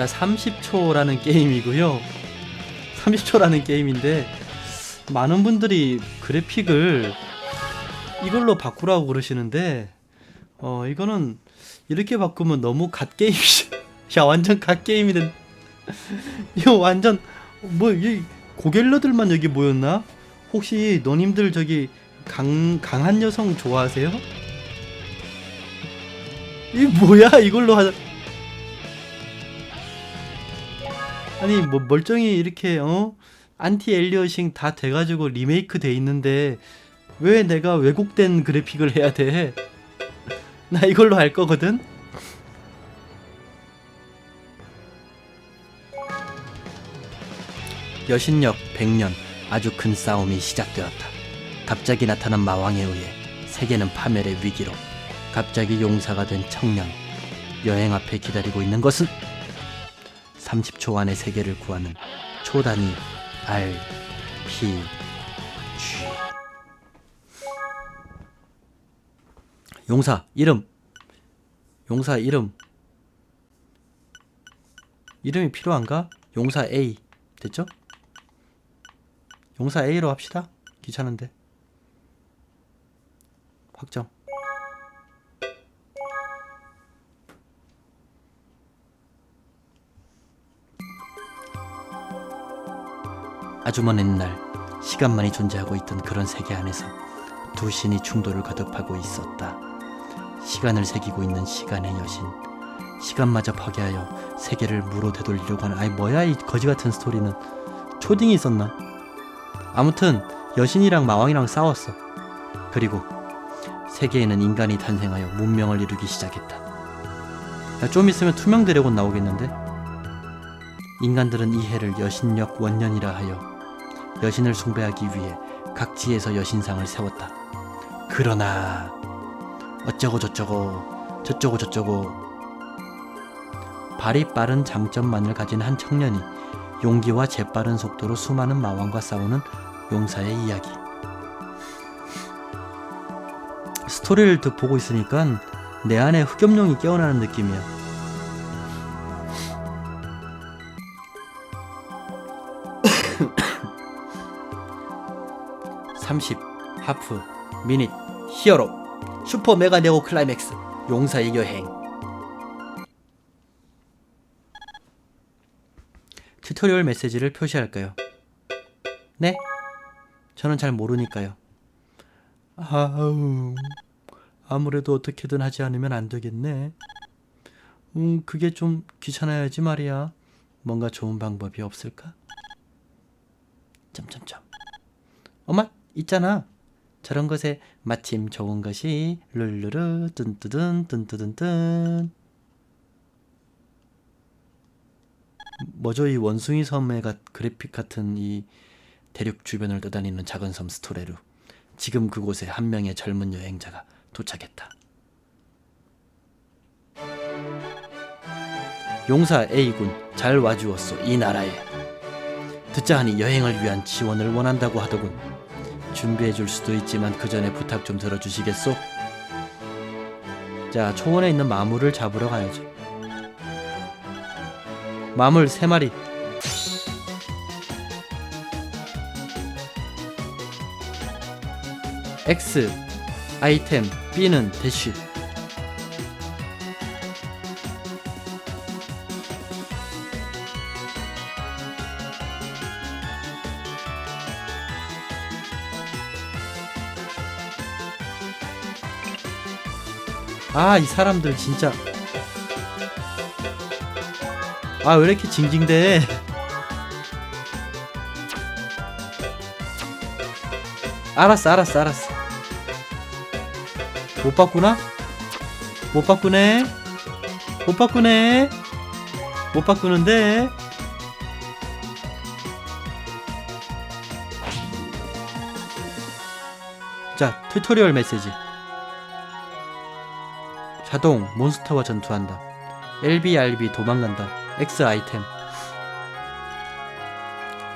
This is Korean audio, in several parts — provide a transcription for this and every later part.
자, 30초라는 게임이고요. 30초라는 게임인데 많은 분들이 그래픽을 이걸로 바꾸라고 그러시는데 어 이거는 이렇게 바꾸면 너무 갓 게임이죠. 야 완전 갓 게임이 된. 이거 완전 뭐이 고갤러들만 여기 모였나? 혹시 너님들 저기 강 강한 여성 좋아하세요? 이 뭐야 이걸로 하자. 아니 뭐 멀쩡히 이렇게 어 안티 엘리어싱 다 돼가지고 리메이크 돼 있는데 왜 내가 왜곡된 그래픽을 해야 돼? 나 이걸로 할 거거든. 여신역 100년 아주 큰 싸움이 시작되었다. 갑자기 나타난 마왕에 의해 세계는 파멸의 위기로 갑자기 용사가 된 청년 여행 앞에 기다리고 있는 것은 30초 안에 세계를 구하는 초단위 R P G 용사 이름. 용사 이름. 이름이 필요한가? 용사 A. 됐죠? 용사 A로 합시다. 귀찮은데. 확정 아주 먼 옛날 시간만이 존재하고 있던 그런 세계 안에서 두 신이 충돌을 거듭하고 있었다. 시간을 새기고 있는 시간의 여신. 시간마저 파괴하여 세계를 무로 되돌리려고 하는 아이 뭐야 이 거지 같은 스토리는 초딩이 있었나? 아무튼 여신이랑 마왕이랑 싸웠어. 그리고 세계에는 인간이 탄생하여 문명을 이루기 시작했다. 야, 좀 있으면 투명 드래곤 나오겠는데? 인간들은 이 해를 여신역 원년이라 하여 여신을 숭배하기 위해 각지에서 여신상을 세웠다. 그러나 어쩌고 저쩌고 저쩌고 저쩌고 발이 빠른 장점만을 가진 한 청년이 용기와 재빠른 속도로 수많은 마왕과 싸우는 용사의 이야기. 스토리를 듣 보고 있으니까 내 안에 흑염룡이 깨어나는 느낌이야. 30 하프 미닛 히어로 슈퍼 메가 네오 클라이맥스 용사의 여행 튜토리얼 메시지를 표시할까요? 네? 저는 잘 모르니까요. 아우 아무래도 어떻게든 하지 않으면 안 되겠네. 음 그게 좀 귀찮아야지 말이야. 뭔가 좋은 방법이 없을까? 점점점. 엄마 있잖아. 저런 것에 마침 좋은 것이 룰루루 뚠뚜든 뚠뚜든뚠 뭐죠? 이 원숭이 섬의 가, 그래픽 같은 이 대륙 주변을 떠다니는 작은 섬 스토레루. 지금 그곳에 한 명의 젊은 여행자가 도착했다. 용사 A군 잘 와주었소 이 나라에. 듣자 하니 여행을 위한 지원을 원한다고 하더군 준비해 줄 수도 있지만 그 전에 부탁 좀 들어주시겠소? 자, 초원에 있는 마물을 잡으러 가야죠. 마물 3마리. X 아이템 B는 대쉬 아, 이 사람들 진짜. 아, 왜 이렇게 징징대? 알았어, 알았어, 알았어. 못 바꾸나? 못 바꾸네? 못 바꾸네? 못 바꾸는데? 자, 튜토리얼 메시지. 자동 몬스터와 전투한다. LBRB 도망간다. X 아이템.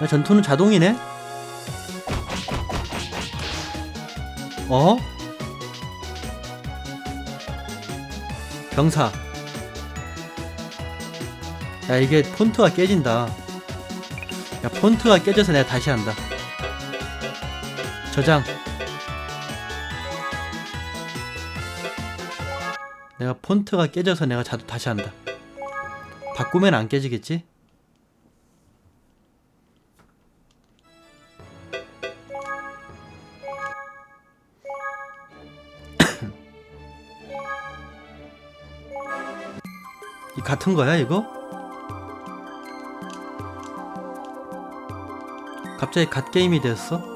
야, 전투는 자동이네? 어? 병사. 야 이게 폰트가 깨진다 야 폰트가 깨져서 내가 다시 한다 저장 폰트가 깨져서 내가 자, 다시 한다 바꾸면 안 깨지겠지? 이 같은 거야 이거? 갑자기 갓 게임이 되었어?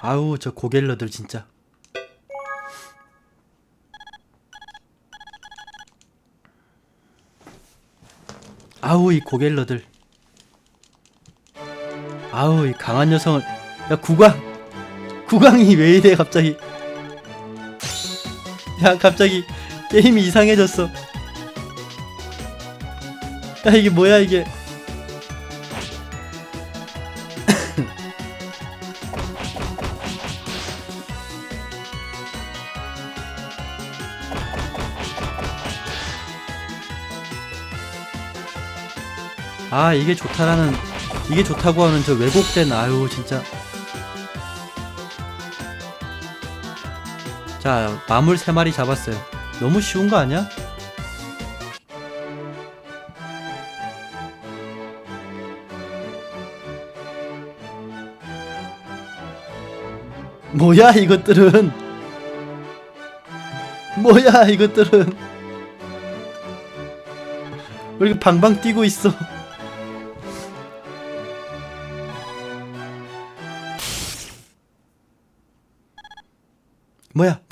아우 저 고갤러들 진짜 아우 이 고갤러들. 아우 이 강한 여성을. 야 구강 구강이 왜 이래 갑자기? 야 갑자기 게임이 이상해졌어. 야 이게 뭐야 이게 아 이게 좋다라는 이게 좋다고 하는 저 왜곡된 아유 진짜. 자 마물 세 마리 잡았어요. 너무 쉬운 거 아니야? 뭐야 이것들은? 뭐야 이것들은? 왜 이렇게 방방 뛰고 있어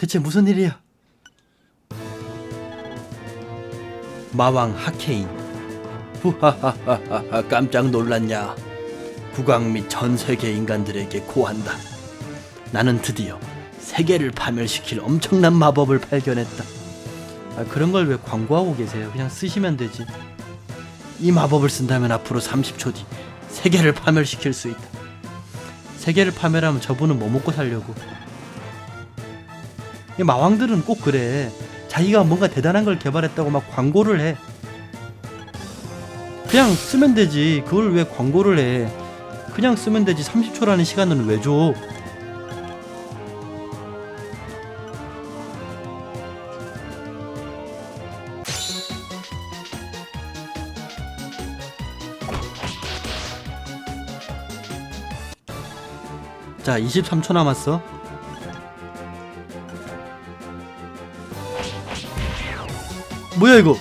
대체 무슨 일이야? 마왕 하케인. 후하하하하 깜짝 놀랐냐? 국왕 및 전 세계 인간들에게 고한다. 나는 드디어 세계를 파멸시킬 엄청난 마법을 발견했다. 아, 그런 걸 왜 광고하고 계세요? 그냥 쓰시면 되지. 이 마법을 쓴다면 앞으로 30초 뒤 세계를 파멸시킬 수 있다. 세계를 파멸하면 저분은 뭐 먹고 살려고? 이 마왕들은 꼭 그래. 자기가 뭔가 대단한 걸 개발했다고 막 광고를 해. 그냥 쓰면 되지. 그걸 왜 광고를 해? 그냥 쓰면 되지. 30초라는 시간은 왜 줘? 자, 23초 남았어. 뭐야 이거?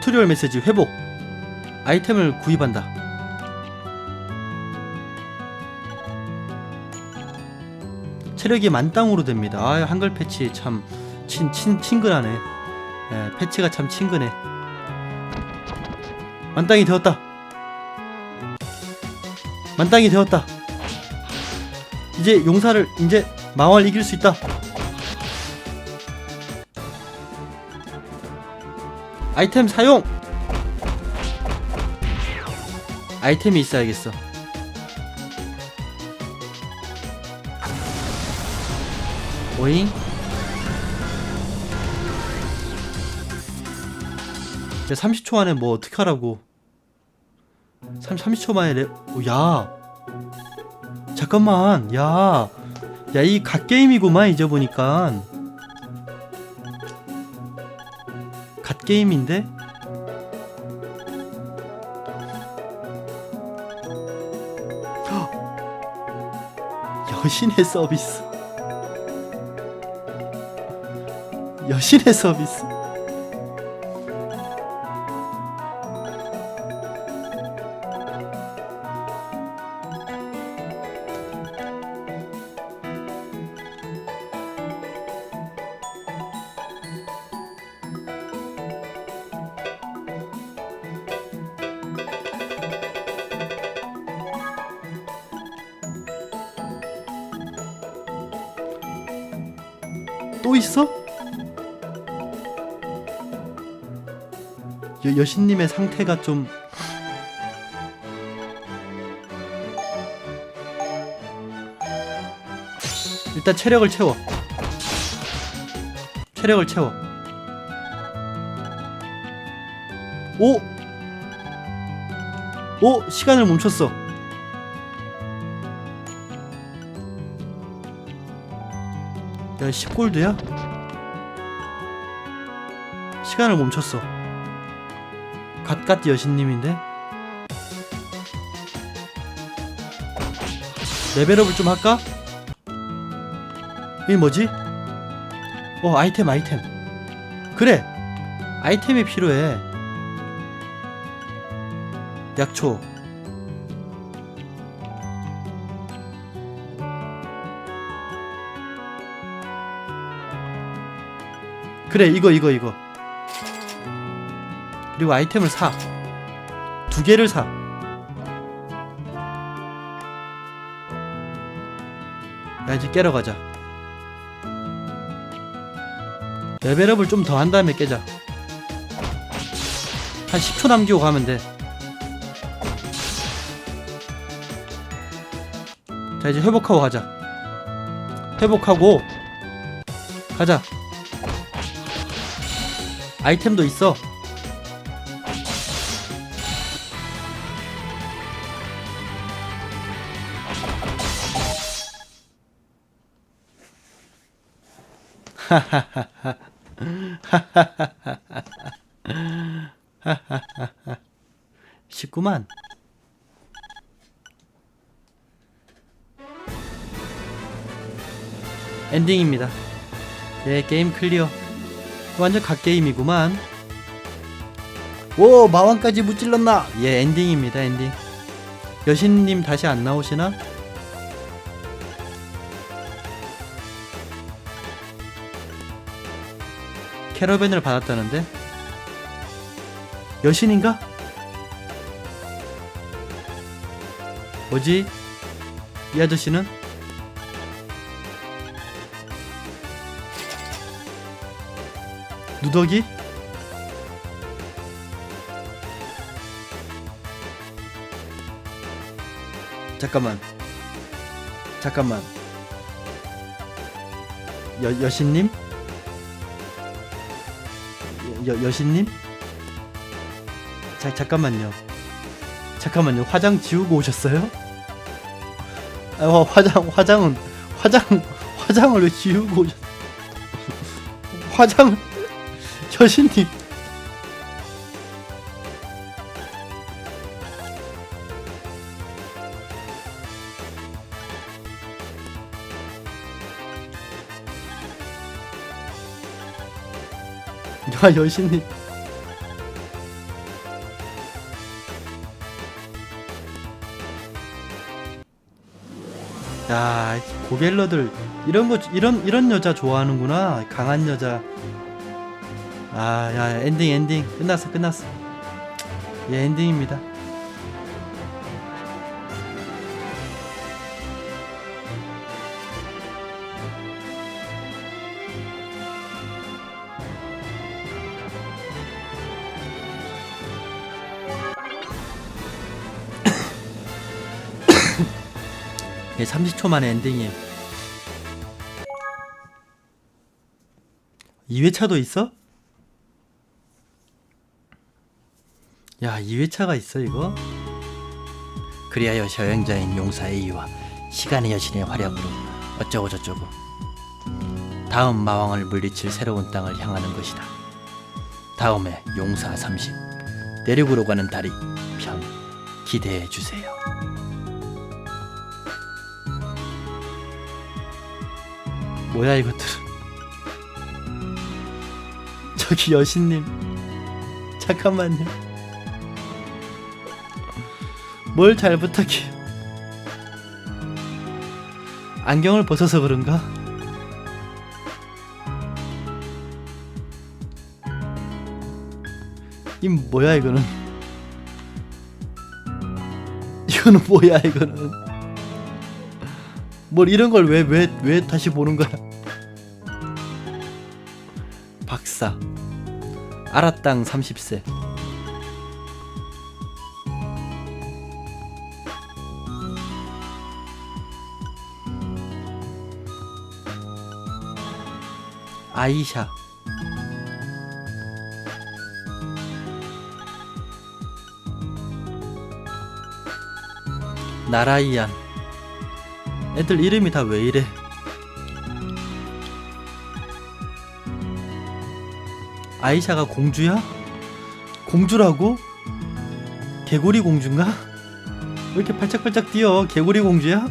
튜토리얼 메시지 회복. 아이템을 구입한다. 체력이 만땅으로 됩니다. 아, 한글 패치 참 친, 친, 친근하네. 예, 패치가 참 친근해. 만땅이 되었다. 만땅이 되었다. 이제 용사를 이제 마왕을 이길 수 있다. 아이템 사용. 아이템이 있어야겠어. 오잉? 야, 30초 안에 뭐 어떻게 하라고? 3, 30초 만에 레... 오, 야. 잠깐만. 야. 야, 이 갓게임이구만, 잊어보니까. 갓게임인데? 헉! 여신의 서비스. 여신의 서비스. 또 있어? 여, 여신님의 상태가 좀 일단 체력을 채워. 체력을 채워. 오! 오! 시간을 멈췄어. 야, 10골드야? 시간을 멈췄어. 갓갓 여신님인데? 레벨업을 좀 할까? 이게 뭐지? 어 아이템 아이템 그래 아이템이 필요해 약초 그래 이거 이거 이거. 그리고 아이템을 사. 두 개를 사. 야 이제 깨러 가자. 레벨업을 좀 더 한 다음에 깨자. 한 10초 남기고 가면 돼. 자 이제 회복하고 가자. 회복하고 가자 아이템도 있어. 쉽구만. 엔딩입니다. 예 게임 클리어 완전 갓게임이구만 오 마왕까지 무찔렀나 예 엔딩입니다 엔딩 여신님 다시 안 나오시나? 캐러밴을 받았다는데 여신인가? 뭐지? 이 아저씨는? 누더기? 잠깐만 잠깐만 여, 여신님? 여, 여신님? 자, 잠깐만요. 잠깐만요. 화장 지우고 오셨어요? 아, 화- 화장, 화장은, 화장, 화장을 왜 지우고 오셨, 화장 을, 여신님. 야, 여신님. 야, 고갤러들 이런 거 이런 이런 여자 좋아하는구나. 강한 여자. 아, 야, 엔딩 엔딩 끝났어 끝났어. 예, 엔딩입니다. 예, 30초 만에 엔딩이에요. 2회차도 있어? 야, 2회차가 있어, 이거? 그리하여 여행자인 용사 A와 시간의 여신의 활약으로 어쩌고 저쩌고. 다음 마왕을 물리칠 새로운 땅을 향하는 것이다. 다음에 용사 30 내륙으로 가는 다리 편 기대해 주세요. 뭐야 이것들은 저기 여신님 잠깐만요 뭘 잘 부탁해요 안경을 벗어서 그런가? 이 뭐야 이거는? 이거는 뭐야 이거는? 뭘 이런 걸 왜 왜 왜 다시 보는 거야? 박사. 아라땅 30세 아이샤 나라이안 애들 이름이 다 왜 이래 아이샤가 공주야? 공주라고? 개구리 공주인가? 왜 이렇게 팔짝팔짝 뛰어? 개구리 공주야?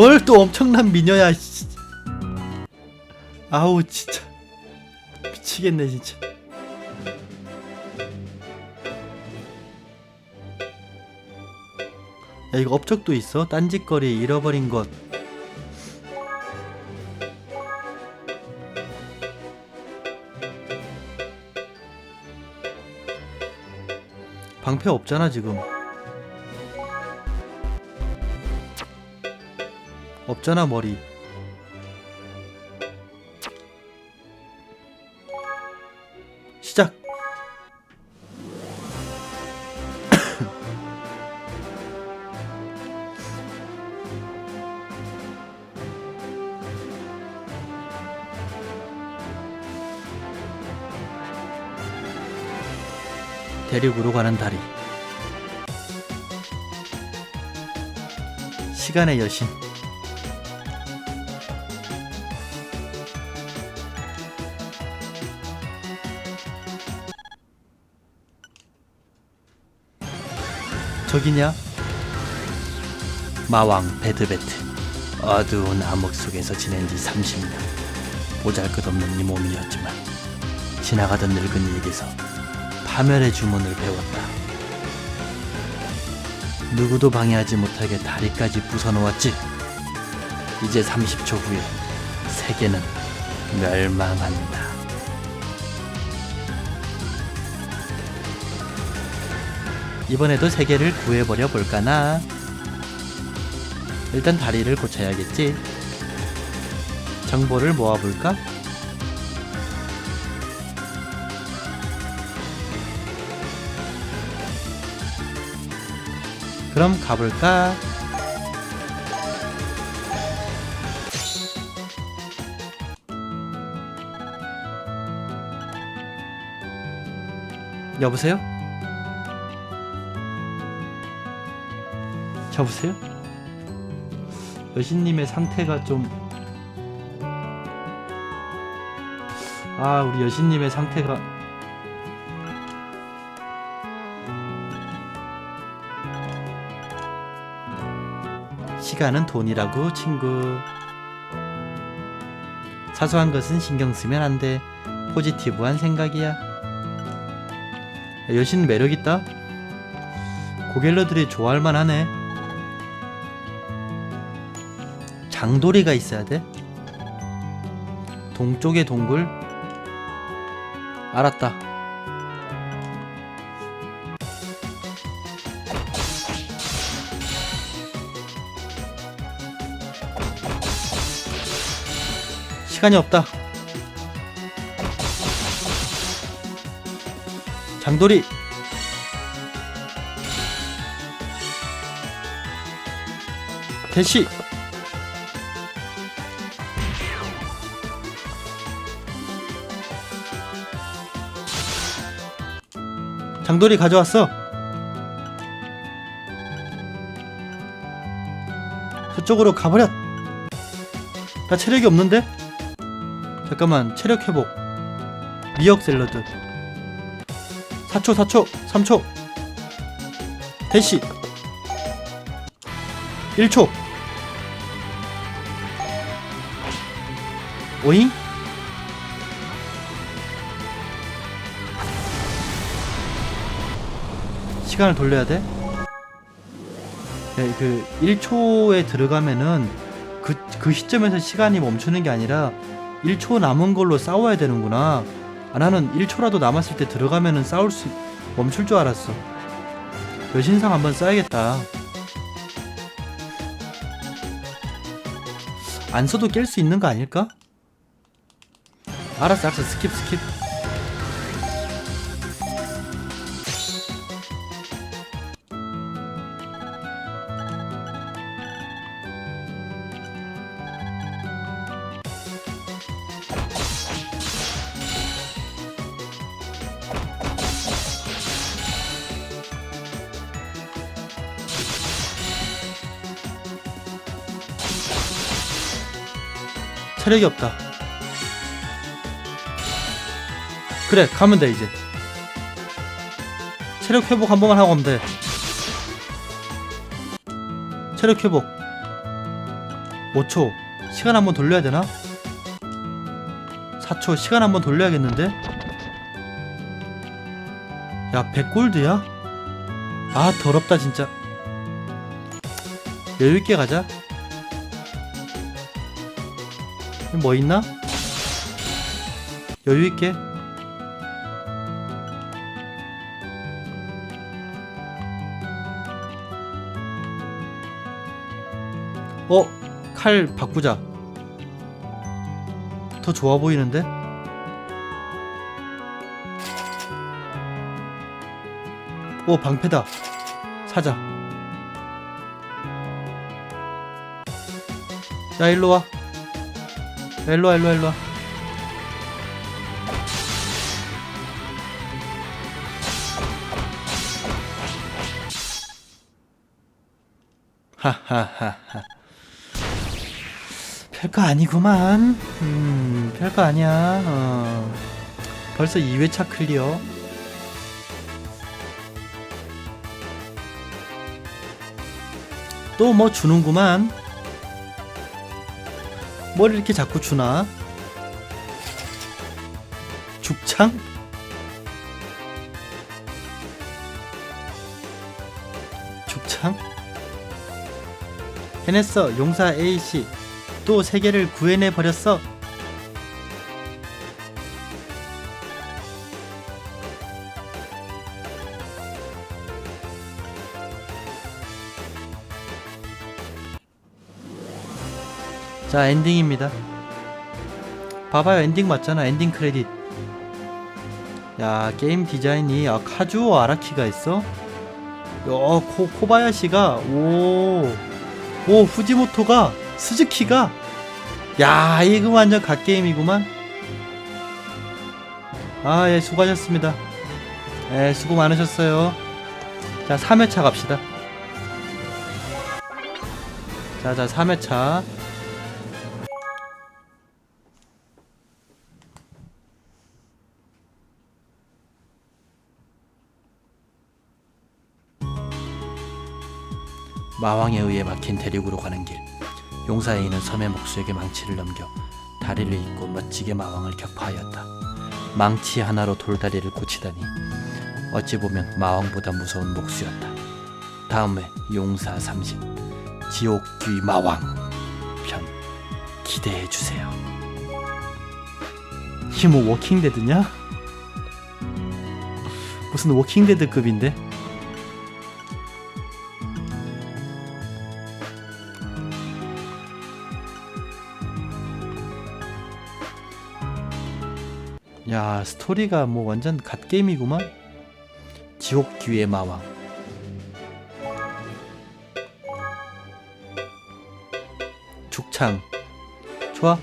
뭘 또 엄청난 미녀야 씨. 아우 진짜 미치겠네 진짜 야 이거 업적도 있어? 딴짓거리 잃어버린 것 방패 없잖아 지금 없잖아 머리. 시작. 대륙으로 가는 다리. 시간의 여신 저기냐? 마왕 베드베트. 어두운 암흑 속에서 지낸 지 30년. 보잘것없는 이 몸이었지만 지나가던 늙은이에게서 파멸의 주문을 배웠다. 누구도 방해하지 못하게 다리까지 부숴놓았지. 이제 30초 후에 세계는 멸망한다 이번에도 세계를 구해버려 볼까나? 일단 다리를 고쳐야겠지. 정보를 모아볼까? 그럼 가볼까? 여보세요? 여보세요? 여신님의 상태가 좀... 아 우리 여신님의 상태가. 시간은 돈이라고 친구. 사소한 것은 신경 쓰면 안 돼. 포지티브한 생각이야. 여신 매력있다. 고갤러들이 좋아할 만하네 장도리가 있어야 돼? 동쪽의 동굴? 알았다. 시간이 없다. 장도리! 대시! 장돌이 가져왔어. 저쪽으로 가버렸. 나 체력이 없는데? 잠깐만 체력 회복. 미역 샐러드. 4초 4초 3초. 대시. 1초. 오잉? 시간을 돌려야 돼? 네, 그 1초에 들어가면은 그, 그 시점에서 시간이 멈추는 게 아니라 1초 남은 걸로 싸워야 되는구나. 아, 나는 1초라도 남았을 때 들어가면은 싸울 수 멈출 줄 알았어. 여신상 한번 써야겠다. 안 써도 깰 수 있는 거 아닐까? 알았어, 알았어. 스킵, 스킵. 체력이 없다. 그래, 가면 돼, 이제. 체력 회복 한 번만 하고 가면 돼. 체력 회복. 5초. 시간 한 번 돌려야 되나? 4초. 시간 한 번 돌려야겠는데? 야, 100골드야? 아, 더럽다, 진짜. 여유있게 가자. 뭐 있나? 여유 있게. 어? 칼 바꾸자. 더 좋아 보이는데? 오, 방패다. 사자. 야, 일로 와. 야, 일로 와, 일로 와, 일로 와. 하하하하. 별거 아니구만. 음, 별거 아니야. 어. 벌써 2회차 클리어. 또 뭐 주는구만. 뭘 이렇게 자꾸 주나? 죽창? 죽창? 해냈어 용사 A씨 또 세계를 구해내 버렸어 자 엔딩입니다. 봐봐요. 엔딩 맞잖아. 엔딩 크레딧. 야 게임 디자인이 아 카주오 아라키가 있어? 야 코, 코바야시가 오오 후지모토가 스즈키가. 야 이거 완전 갓게임이구만. 아예 수고하셨습니다. 예 수고 많으셨어요. 자 3회차 갑시다. 자자 3회차 마왕에 의해 막힌 대륙으로 가는 길 용사 A는 섬의 목수에게 망치를 넘겨 다리를 잇고 멋지게 마왕을 격파하였다 망치 하나로 돌다리를 고치다니 어찌 보면 마왕보다 무서운 목수였다 다음에 용사 30 지옥귀 마왕 편 기대해 주세요 이게 뭐 워킹데드냐? 무슨 워킹데드급인데? 야 스토리가 뭐 완전 갓게임이구만. 지옥 귀의 마왕. 죽창. 좋아.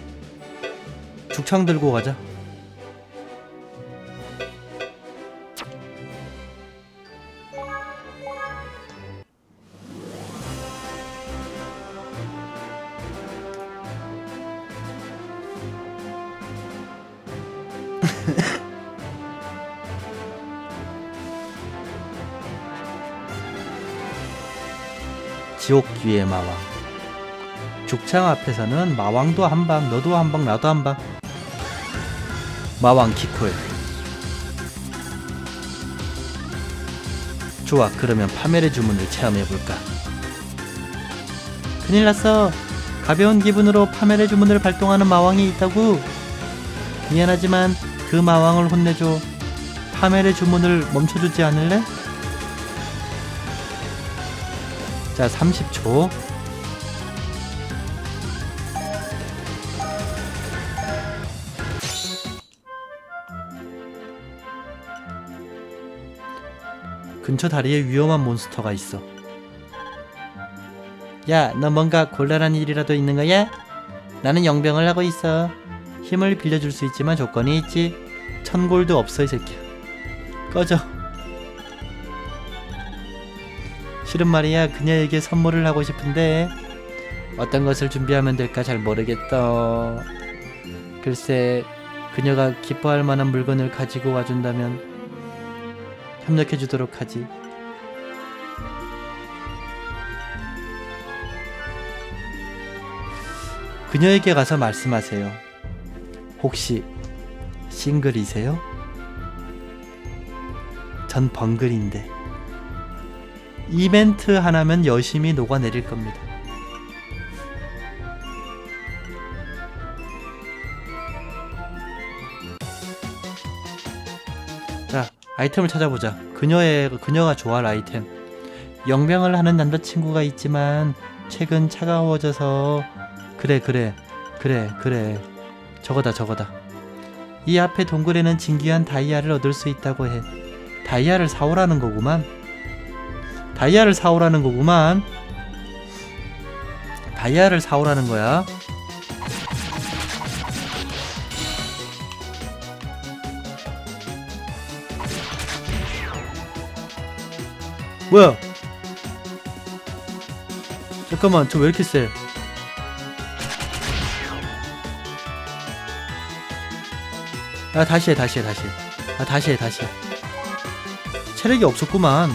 죽창 들고 가자 지옥 귀의 마왕. 죽창 앞에서는 마왕도 한방 너도 한방 나도 한 방. 마왕 키콜. 좋아 그러면 파멸의 주문을 체험해볼까? 큰일 났어. 가벼운 기분으로 파멸의 주문을 발동하는 마왕이 있다고. 미안하지만 그 마왕을 혼내줘. 파멸의 주문을 멈춰주지 않을래? 자 30초. 근처 다리에 위험한 몬스터가 있어. 야 너 뭔가 곤란한 일이라도 있는 거야? 나는 영병을 하고 있어. 힘을 빌려줄 수 있지만 조건이 있지. 천골드 없어 이 새끼야. 꺼져 실은 말이야 그녀에게 선물을 하고 싶은데 어떤 것을 준비하면 될까 잘 모르겠어 글쎄 그녀가 기뻐할 만한 물건을 가지고 와준다면 협력해 주도록 하지. 그녀에게 가서 말씀하세요. 혹시 싱글이세요? 전 벙글인데 이벤트 하나면 여심이 녹아내릴 겁니다. 자, 아이템을 찾아보자. 그녀의 그녀가 좋아할 아이템. 영병을 하는 남자친구가 있지만 최근 차가워져서 그래 그래 그래 그래 저거다 저거다. 이 앞에 동굴에는 진귀한 다이아를 얻을 수 있다고 해. 다이아를 사오라는 거구만. 다이아를 사오라는 거구만. 다이아를 사오라는 거야. 뭐야? 잠깐만, 저 왜 이렇게 세? 아, 다시 해, 다시 해, 다시 해. 아, 다시 해, 다시 해. 체력이 없었구만.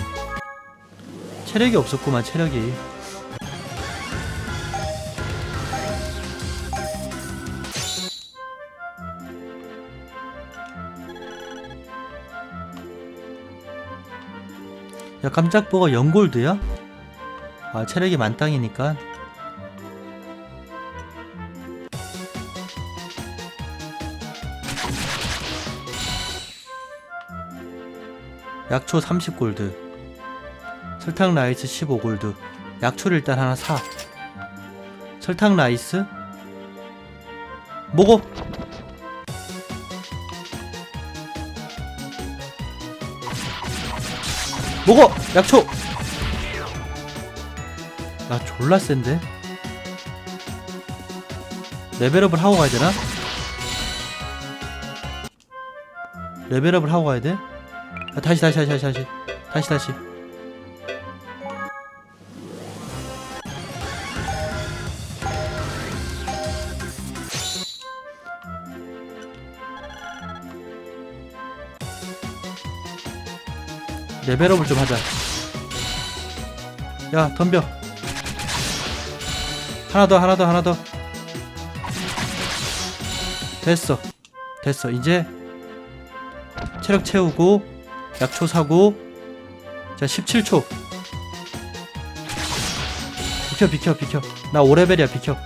체력이 없었구만, 체력이. 야, 깜짝 보가 연골드야? 아, 체력이 만땅이니까. 약초 30골드. 설탕 라이스 15골드. 약초를 일단 하나 사. 설탕 라이스? 먹어! 먹어! 약초! 나 졸라 센데? 레벨업을 하고 가야 되나? 레벨업을 하고 가야 돼? 아, 다시 다시 다시 다시 다시 다시 다시 레벨업을 좀 하자. 야 덤벼. 하나 더 하나 더 하나 더. 됐어. 됐어. 이제 체력 채우고 약초 사고 자 17초. 비켜 비켜 비켜. 나 5레벨이야 비켜.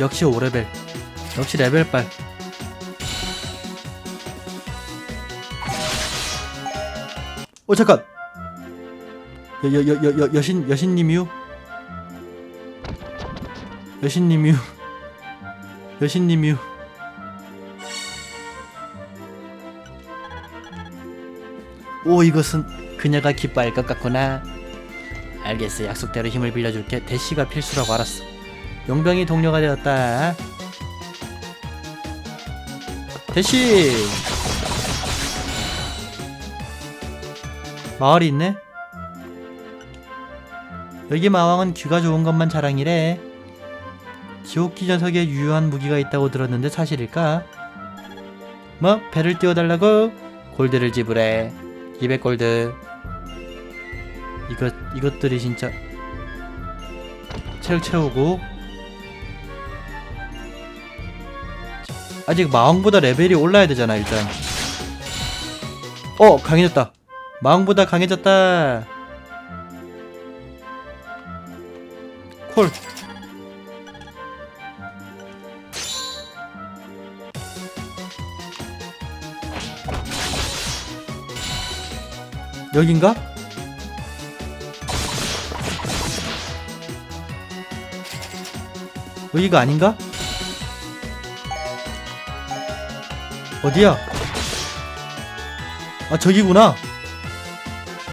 역시 5레벨. 역시 레벨빨 어 잠깐. 여, 여, 여, 여, 여, 여신 여신님이요? 여신님이요? 여신님이요? 오 이것은 그녀가 기뻐할 것 같구나. 알겠어. 약속대로 힘을 빌려줄게. 대시가 필수라고 알았어. 용병이 동료가 되었다. 대시 마을이 있네. 여기 마왕은 귀가 좋은 것만 자랑이래. 지옥기 녀석에 유효한 무기가 있다고 들었는데 사실일까? 뭐 배를 띄워달라고 골드를 지불해. 200골드. 이것 이것들이 진짜 체력 채우고. 아직 마왕보다 레벨이 올라야 되잖아 일단. 어 강해졌다 마왕보다 강해졌다 콜 여긴가? 여기가 아닌가? 어디야? 아 저기구나